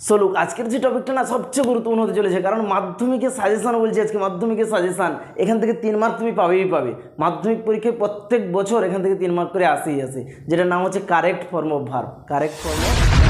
সলুক আজকের যে টপিকটা না সবচেয়ে গুরুত্বপূর্ণ হতে চলেছে, কারণ মাধ্যমিকের সাজেশান বলছি আজকে, মাধ্যমিকের সাজেশান এখান থেকে তিন মার্ক তুমি পাবেই পাবে। মাধ্যমিক পরীক্ষায় প্রত্যেক বছর এখান থেকে তিন মার্ক করে আসেই আসে, যেটার নাম হচ্ছে correct form of verb correct form of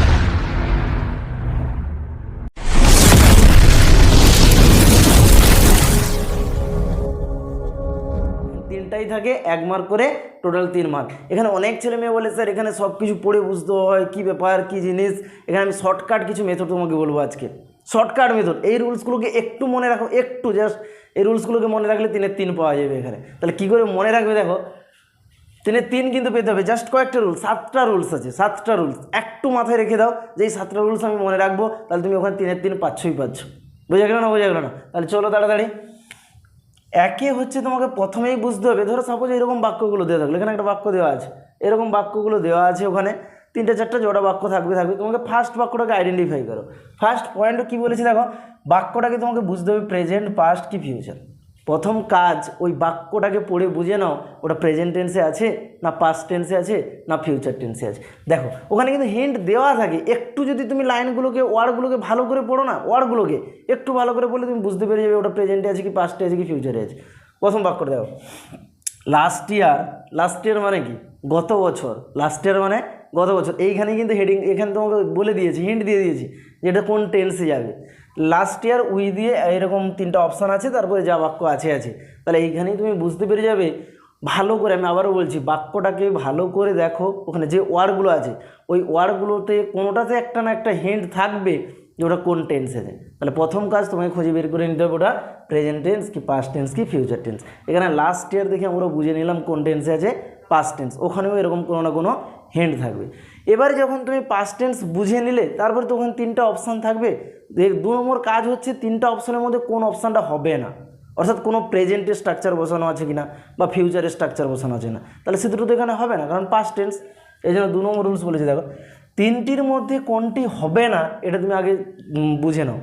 তিনটাই থাকে, এক মার্ক করে টোটাল তিন মার্ক এখানে অনেক ছেলে মেয়ে বলে, স্যার, এখানে সব কিছু পড়ে বুঝতে হয়, কী ব্যাপার, কী জিনিস? এখানে আমি শর্টকাট কিছু মেথড তোমাকে বলব আজকে। শর্টকাট মেথড এই রুলসগুলোকে একটু মনে রাখো, একটু জাস্ট এই রুলসগুলোকে মনে রাখলে তিনের তিন পাওয়া যাবে এখানে। তাহলে কী করে মনে রাখবে দেখো, তিনের তিন কিন্তু পেতে হবে জাস্ট কয়েকটা রুলস, সাতটা রুলস আছে, সাতটা রুলস। একটু মাথায় রেখে দাও যে এই সাতটা রুলস আমি মনে রাখব, তাহলে তুমি ওখানে তিনের তিন পাচ্ছই পাচ্ছ। বোঝা গেল না, বোঝা গেল না? তাহলে চলো তাড়াতাড়ি। একে হচ্ছে তোমাকে প্রথমেই বুঝতে হবে, ধরো সাপোজ এরকম বাক্যগুলো দেওয়া থাকল, এখানে একটা বাক্য দেওয়া আছে, এরকম বাক্যগুলো দেওয়া আছে ওখানে, তিনটে চারটে জোড়া বাক্য থাকবে থাকবে, তোমাকে ফার্স্ট বাক্যটাকে আইডেন্টিফাই করো ফার্স্ট পয়েন্ট কী বলেছি দেখো, বাক্যটাকে তোমাকে বুঝতে হবে প্রেজেন্ট পাস্ট কি ফিউচার প্রথম কাজ ওই বাক্যটাকে পড়ে বুঝে নাও, ওটা প্রেজেন্ট টেন্সে আছে, না পাস্ট টেন্সে আছে, না ফিউচার টেন্সে আছে। দেখো, ওখানে কিন্তু হিন্ট দেওয়া থাকে। একটু যদি তুমি লাইনগুলোকে ওয়ার্ডগুলোকে ভালো করে পড়ো না, ওয়ার্ডগুলোকে একটু ভালো করে পড়লে তুমি বুঝতে পেরে যাবে ওটা প্রেজেন্টে আছে কি পাস্টে আছে কি ফিউচারে আছে। প্রথম বাক্যটা দেখো। লাস্ট ইয়ার লাস্ট ইয়ার মানে কি? গত বছর। লাস্ট ইয়ার মানে গত বছর। এইখানে কিন্তু হেডিং এখানে তোমাকে বলে দিয়েছি হিন্ট দিয়ে দিয়েছি যে এটা কোন টেন্সে যাবে। লাস্ট ইয়ার উই দিয়ে এরকম তিনটা অপশান আছে, তারপরে যা বাক্য আছে আছে। তাহলে এইখানেই তুমি বুঝতে পেরে যাবে, ভালো করে আমি আবারও বলছি, বাক্যটাকে ভালো করে দেখো, ওখানে যে ওয়ার্ডগুলো আছে, ওই ওয়ার্ডগুলোতে কোনোটাতে একটা না একটা হিন্ট থাকবে যে ওটা কোন টেন্স আছে তাহলে প্রথম কাজ তোমাকে খুঁজে বের করে নিতে হবে ওটা প্রেজেন্ট টেন্স কি পাস্ট টেন্স কি ফিউচার টেন্স এখানে লাস্ট ইয়ার দেখে আমরা বুঝে নিলাম কোন টেন্সে আছে পাস্ট টেন্স ওখানেও এরকম কোনো না কোনো হেন্ড থাকবে। এবার যখন তুমি পাস্ট টেন্স বুঝে নিলে, তারপরে তখন তিনটা অপশান থাকবে। দু নম্বর কাজ হচ্ছে তিনটা অপশানের মধ্যে কোন অপশানটা হবে না। অর্থাৎ কোনো প্রেজেন্টের স্ট্রাকচার বসানো আছে কিনা বা ফিউচারের স্ট্রাকচার বসানো আছে না তাহলে সে দুটো তো এখানে হবে না, কারণ পাস্ট টেন্স এই জন্য দু নম্বর রুলস বলেছে, দেখো। তিনটির মধ্যে কোনটি হবে না, এটা তুমি আগে বুঝে নাও।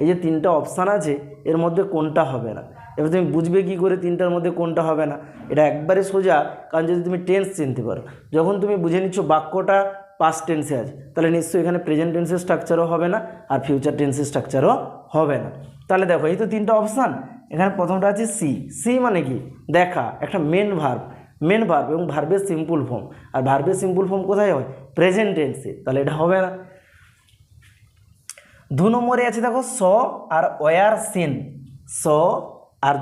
এই যে তিনটা অপশান আছে, এর মধ্যে কোনটা হবে না। এবার তুমি বুঝবে কি করে তিনটার মধ্যে কোনটা হবে না। এটা একবারে সোজা, কারণ যদি তুমি টেন্স চিনতে পারো। যখন তুমি বুঝে নিচ্ছ বাক্যটা পাস্ট টেন্সে আছে, তাহলে নিশ্চয়ই এখানে প্রেজেন্ট টেন্সের স্ট্রাকচারও হবে না, আর ফিউচার টেন্সের স্ট্রাকচারও হবে না। তাহলে দেখো, এই তো তিনটা অপশান এখানে প্রথমটা আছে সি সি মানে কি? দেখা, একটা মেন ভার্ব মেন ভার্ব এবং ভার্বের সিম্পল ফর্ম আর ভার্বের সিম্পল ফর্ম কোথায় হয়? প্রেজেন্ট টেন্সে তাহলে এটা হবে না। দু নম্বরে আছে দেখো স আর ওয়ার সিন স আর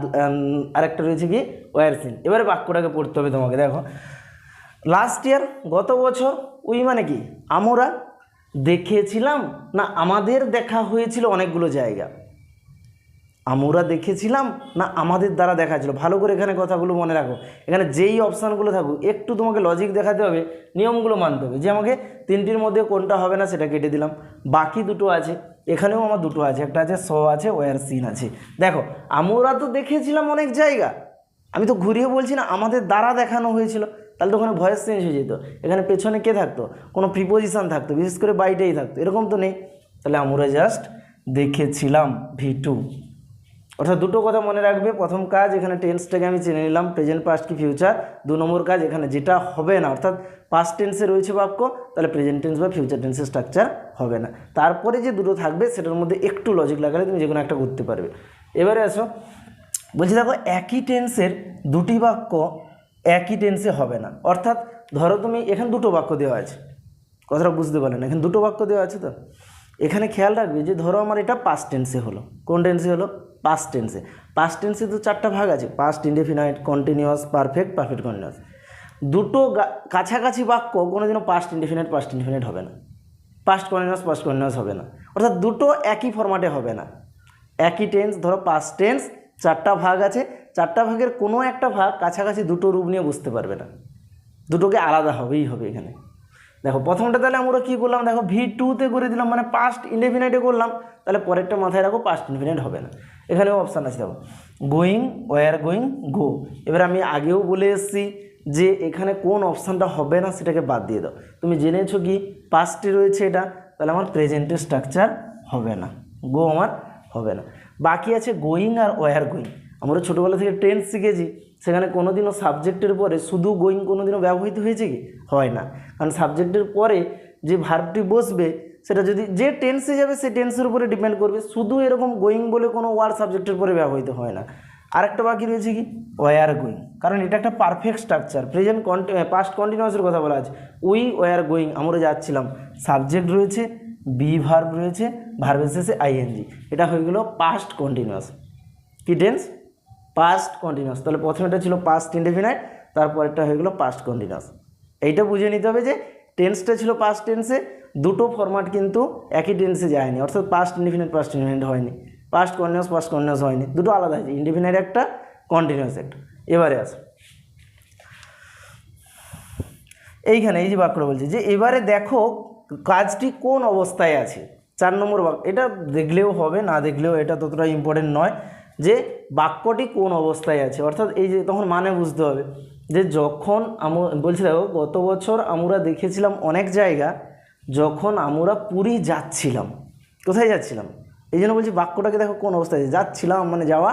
আরেকটা রয়েছে কি ওয়ার সিন এবারে বাক্যটাকে পড়তে হবে তোমাকে, দেখো। লাস্ট ইয়ার গত বছর উই মানে কি, আমরা দেখেছিলাম না, আমাদের দেখা হয়েছিল অনেকগুলো জায়গা। আমরা দেখেছিলাম না, আমাদের দ্বারা দেখা ছিল ভালো করে এখানে কথাগুলো মনে রাখো। এখানে যেই অপশানগুলো থাকুক, একটু তোমাকে লজিক দেখাতে হবে, নিয়মগুলো মানতে হবে। যে আমাকে তিনটির মধ্যে কোনটা হবে না, সেটা কেটে দিলাম। বাকি দুটো আছে। এখানেও আমার দুটো আছে, একটা আছে, স আছে ওয়ার সিন আছে। দেখো, আমরা তো দেখেছিলাম অনেক জায়গা। আমি তো ঘুরিয়ে বলছি না, আমাদের দ্বারা দেখানো হয়েছিল। তাহলে তো ওখানে ভয়েস চেঞ্জ হয়ে যেত। এখানে পেছনে কে থাকতো? কোনো প্রিপোজিশান থাকতো, বিশেষ করে বাইটেই থাকতো। এরকম তো নেই। তাহলে আমরা জাস্ট দেখেছিলাম ভি টু অর্থাৎ দুটো কথা মনে রাখবে। প্রথম কাজ, এখানে টেন্সটাকে আমি চিনে নিলাম প্রেজেন্ট পাস্ট কি ফিউচার দু নম্বর কাজ, এখানে যেটা হবে না, অর্থাৎ পাস্ট টেন্সে রয়েছে বাক্য, তাহলে প্রেজেন্ট টেন্স বা ফিউচার টেন্সের স্ট্রাকচার হবে না। তারপরে যে দুটো থাকবে, সেটার মধ্যে একটু লজিক লাগালে তুমি যে কোনো একটা করতে পারবে। এবারে আসো। বলছি দেখো, একই টেন্সের দুটি বাক্য একই টেন্সে হবে না। অর্থাৎ ধরো তুমি, এখানে দুটো বাক্য দেওয়া আছে। কথাটা বুঝতে পারলেন এখানে দুটো বাক্য দেওয়া আছে তো? এখানে খেয়াল রাখবে যে ধরো আমার এটা পাস্ট টেন্সে হলো। কোন টেন্সে হলো? পাস্ট টেন্সে পাস্ট টেন্সে তো চারটা ভাগ আছে। Past indefinite continuous perfect perfect continuous দুটো কাছাকাছি বাক্য কোনোদিনও পাস্ট ইনডেফিনাইট পাস্ট ইনডেফিনাইট হবে না। পাস্ট কন্টিনিউয়াস পাস্ট কন্টিনিউয়াস হবে না। অর্থাৎ দুটো একই ফরম্যাটে হবে না। একই টেন্স ধরো পাস্ট টেন্স চারটা ভাগ আছে। চারটা ভাগের কোনো একটা ভাগ কাছাকাছি দুটো রূপ নিয়ে বুঝতে পারবে না। দুটোকে আলাদা হবেই হবে এখানে। দেখো, প্রথমটা তাহলে আমরা কী করলাম? দেখো ভি টুতে করে দিলাম মানে পাস্ট ইনডেফিনাইটে করলাম। তাহলে পরেরটা মাথায় রাখো পাস্ট ইনডেফিনাইট হবে না। এখানেও অপশান আছে, দেখো। গোয়িং ওয়ার গোয়িং গো এবার আমি আগেও বলে এসেছি যে এখানে কোন অপশানটা হবে না, সেটাকে বাদ দিয়ে দাও। তুমি জেনেছো কি? পাস্টে রয়েছে এটা, তাহলে আমার প্রেজেন্টের স্ট্রাকচার হবে না। গো আমার হবে না। বাকি আছে গোয়িং আর ওয়ার গোয়িং আমরা ছোটোবেলা থেকে টেন্স শিখেছি, সেখানে কোনোদিনও সাবজেক্টের পরে শুধু গোয়িং কোনোদিনও ব্যবহৃত হয়েছে কি? হয় না। কারণ সাবজেক্টের পরে যে ভার্বটি বসবে, সেটা যদি যে টেন্সে যাবে, সে টেন্সের উপরে ডিপেন্ড করবে। শুধু এরকম গোয়িং বলে কোনো ওয়ার্ড সাবজেক্টের পরে ব্যবহৃত হয় না। আরেকটা বাকি রয়েছে কি? ওয়ার গোয়িং কারণ এটা একটা পারফেক্ট স্ট্রাকচার প্রেজেন্ট কন্টি পাস্ট কন্টিনিউয়াসের কথা বলা আছে। উই ওয়ার গোয়িং আমরা যাচ্ছিলাম। সাবজেক্ট রয়েছে বি ভার্ব রয়েছে ভার্বের শেষে আইএনজি এটা হয়ে গেল পাস্ট কন্টিনিউয়াস কি টেন্স পাস্ট কন্টিনিউয়াস তাহলে প্রথমেটা ছিল পাস্ট ইনডেফিনাইট তারপরেরটা হয়ে গেলো পাস্ট কন্টিনিউয়াস এইটা বুঝে নিতে হবে যে টেন্সটা ছিল পাস্ট টেন্সে দুটো ফরম্যাট কিন্তু একই টেন্সে যায়নি। অর্থাৎ পাস্ট ইনডিফিনাইট পাস্ট ইনডিফিনাইট হয়নি। পাস্ট কন্টিনিউয়াস পাস্ট কন্টিনিউয়াস হয়নি। দুটো আলাদা হয়েছে ইনডিফিনাইট একটা কন্টিনিউয়াস একটা। এবারে আসো। এইখানে এই যে বাক্যটা বলছে যে এবারে দেখো কাজটি কোন অবস্থায় আছে। চার নম্বর বাক্য, এটা দেখলেও হবে, না দেখলেও এটা ততটা ইম্পর্টেন্ট নয়। যে বাক্যটি কোন অবস্থায় আছে? অর্থাৎ এই যে তখন মানে বুঝতে হবে। যে যখন আমু, বলছি দেখো, গত বছর আমরা দেখেছিলাম অনেক জায়গা যখন আমরা পুরী যাচ্ছিলাম। কোথায় যাচ্ছিলাম? এই জন্য বলছি বাক্যটাকে দেখো কোন অবস্থায় আছে? যাচ্ছিলাম মানে যাওয়া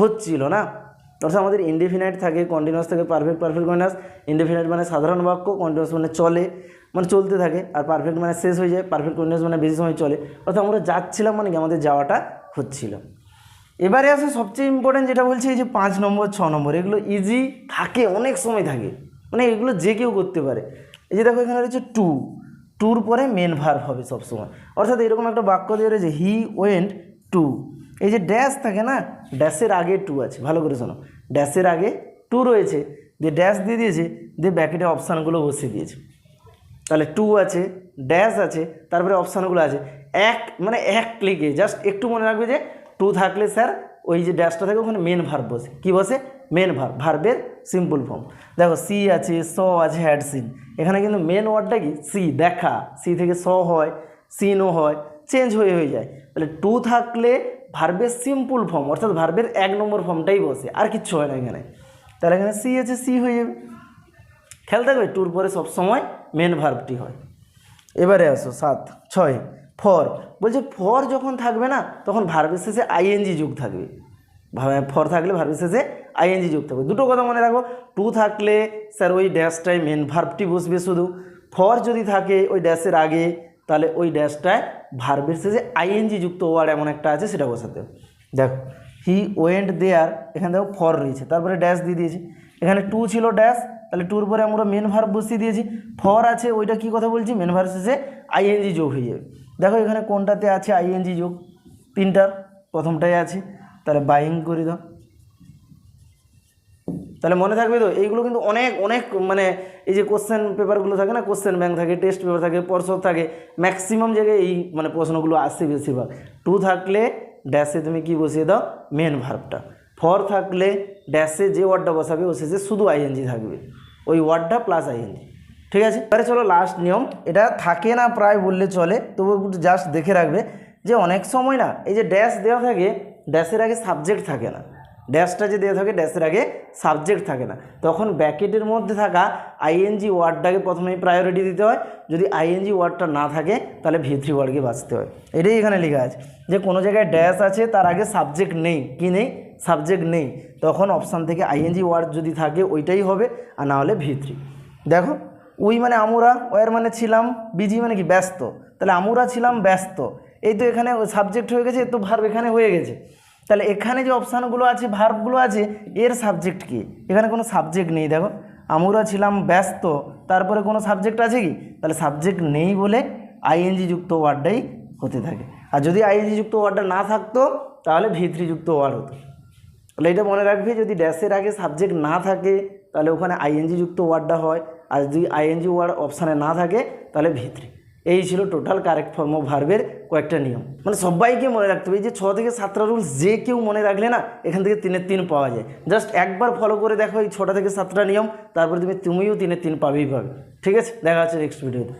হচ্ছিল না। অর্থাৎ আমাদের ইনডিফিনাইট থাকে কন্টিনিউয়াস থাকে পারফেক্ট পারফেক্ট কন্টিনিউয়াস ইনডিফিনাইট মানে সাধারণ বাক্য কন্টিনিউস মানে চলে মানে চলতে থাকে। আর পারফেক্ট মানে শেষ হয়ে যায় পারফেক্ট কন্টিনিউয়াস মানে বেশি সময় চলে। অর্থাৎ আমরা যাচ্ছিলাম মানে কি? আমাদের যাওয়াটা হচ্ছিল। এবারে আসে সবচেয়ে ইম্পর্টেন্ট যেটা বলছি, এই যে পাঁচ নম্বর, ছ নম্বর, এগুলো ইজি থাকে, অনেক সময় থাকে। মানে এগুলো যে কেউ করতে পারে। এই যে দেখো এখানে রয়েছে টু টুর পরে মেন ভার্ব হবে সবসময়। অর্থাৎ এরকম একটা বাক্য দিয়ে রয়েছে হি ওয়েন্ট টু এই যে ড্যাশ থাকে না ড্যাশের আগে টু আছে, ভালো করে শোনো। ড্যাশের আগে টু রয়েছে। দিয়ে ড্যাশ দিয়ে দিয়েছে, দিয়ে ব্যাকেটে অপশানগুলো বসিয়ে দিয়েছে। তাহলে টু আছে ড্যাশ আছে, তারপরে অপশানগুলো আছে। এক মানে এক ক্লিকে জাস্ট একটু মনে রাখবে যে টু থাকলে স্যার ওই যে ড্যাশটা থাকে ওখানে মেন ভার্ব বসে। কী বসে? মেন ভার্ব ভার্বের সিম্পল ফর্ম দেখো সি আছে স আছে হ্যাড সিন এখানে কিন্তু মেন ওয়ার্ডটা কি? সি দেখা। সি থেকে স হয় সিনও হয় চেঞ্জ হয়ে হয়ে যায়। তাহলে টু থাকলে ভার্বের সিম্পল ফর্ম অর্থাৎ ভার্বের এক নম্বর ফর্মটাই বসে, আর কিচ্ছু হয় না এখানে। তাহলে এখানে সি আছে সি হয়ে যাবে। খেয়াল থাকবে টুর পরে সবসময় মেন ভার্বটি হয়। এবারে আসো, সাত, ছয়। ফর। বলছে ফর যখন থাকবে না, তখন ভার্বের শেষে আইএনজি যুগ থাকবে। ফর থাকলে ভার্বের শেষে আইএনজি যুগ থাকবে। দুটো কথা মনে রাখো। টু থাকলে স্যার ওই ড্যাশটায় মেন ভার্বটি বসবে শুধু। ফর যদি থাকে ওই ড্যাশের আগে, তাহলে ওই ড্যাশটায় ভার্বের শেষে আইএনজি যুক্ত ওয়ার্ড এমন একটা আছে, সেটা বসাতে দেখো হি ওয়েন্ট দেয়ার এখানে দেখো ফর রয়েছে। তারপরে ড্যাশ দিয়ে দিয়েছে। এখানে টু ছিল ড্যাশ তাহলে টুর পরে আমরা মেন ভার্ব বসিয়ে দিয়েছি। ফর আছে, ওইটা কি কথা বলছি? মেন ভার্ব শেষে আইএনজি যোগ হয়ে যাবে। দেখো এখানে কোনটাতে আছে আইএনজি যোগ? তিনটার, প্রথমটাই আছে। তাহলে বাইং করে দাও। তাহলে মনে থাকবে তো, এইগুলো কিন্তু অনেক অনেক মানে এই যে কোশ্চেন পেপারগুলো থাকে না কোশ্চেন ব্যাংক থাকে টেস্ট পেপার থাকে পর্ষদ থাকে ম্যাক্সিমাম জায়গায় এই মানে প্রশ্নগুলো আসে বেশিরভাগ। টু থাকলে ড্যাশে তুমি কি বসিয়ে দাও? মেন ভার্বটা ফর থাকলে ড্যাশে যে ওয়ার্ডটা বসাবে, ও শেষে শুধু আইএনজি থাকবে। ওই ওয়ার্ডটা প্লাস আইএনজি ঠিক আছে? এবারে চলো লাস্ট নিয়ম। এটা থাকে না প্রায় বললে চলে, তবু একটু জাস্ট দেখে রাখবে যে অনেক সময় না, এই যে ড্যাশ দেওয়া থাকে ড্যাশের আগে সাবজেক্ট থাকে না। ড্যাশটা যে দেওয়া থাকে ড্যাশের আগে সাবজেক্ট থাকে না। তখন ব্যাকেটের মধ্যে থাকা আইএনজি ওয়ার্ডটাকে প্রথমেই প্রায়োরিটি দিতে হয়। যদি আইএনজি ওয়ার্ডটা না থাকে, তাহলে ভি থ্রি ওয়ার্ডকে বাঁচতে হয়। এটাই এখানে লেখা আছে। যে কোনো জায়গায় ড্যাশ আছে, তার আগে সাবজেক্ট নেই। কি নেই? সাবজেক্ট নেই। তখন অপশান থেকে আইএনজি ওয়ার্ড যদি থাকে, ওইটাই হবে, আর না হলে ভি থ্রি দেখো? উই মানে আমরা, ওয়ার মানে ছিলাম, বিজি মানে কি, ব্যস্ত। তাহলে আমরা ছিলাম ব্যস্ত। এই তো এখানে সাবজেক্ট হয়ে গেছে তো ভার্ব এখানে হয়ে গেছে। তাহলে এখানে যে অপশানগুলো আছে ভার্বগুলো আছে, এর সাবজেক্ট কি? এখানে কোনো সাবজেক্ট নেই, দেখো। আমরা ছিলাম ব্যস্ত, তারপরে কোনো সাবজেক্ট আছে কি? তাহলে সাবজেক্ট নেই বলে আইএনজি যুক্ত ওয়ার্ডটাই হতে থাকে। আর যদি আইএনজি যুক্ত ওয়ার্ডটা না থাকতো, তাহলে ভিত্রি যুক্ত ওয়ার্ড হতো। তাহলে এটা মনে রাখবে, যদি ড্যাশের আগে সাবজেক্ট না থাকে, তাহলে ওখানে আইএনজি যুক্ত ওয়ার্ডটা হয়। আর যদি আইএনজি ওয়ার্ড অপশানে না থাকে, তাহলে ভিতরে। এই ছিল টোটাল কারেক্ট ফর্ম অফ ভার্বের কয়েকটা নিয়ম। মানে সবাইকে মনে রাখতে হবে যে ছ থেকে সাতটা রুলস যে কেউ মনে রাখলে না, এখান থেকে তিনের তিন পাওয়া যায়। জাস্ট একবার ফলো করে দেখো এই ছটা থেকে সাতটা নিয়ম, তারপরে তুমি তুমিও তিনের তিন পাবেই পাবে। ঠিক আছে? দেখা হচ্ছে নেক্সট ভিডিওতে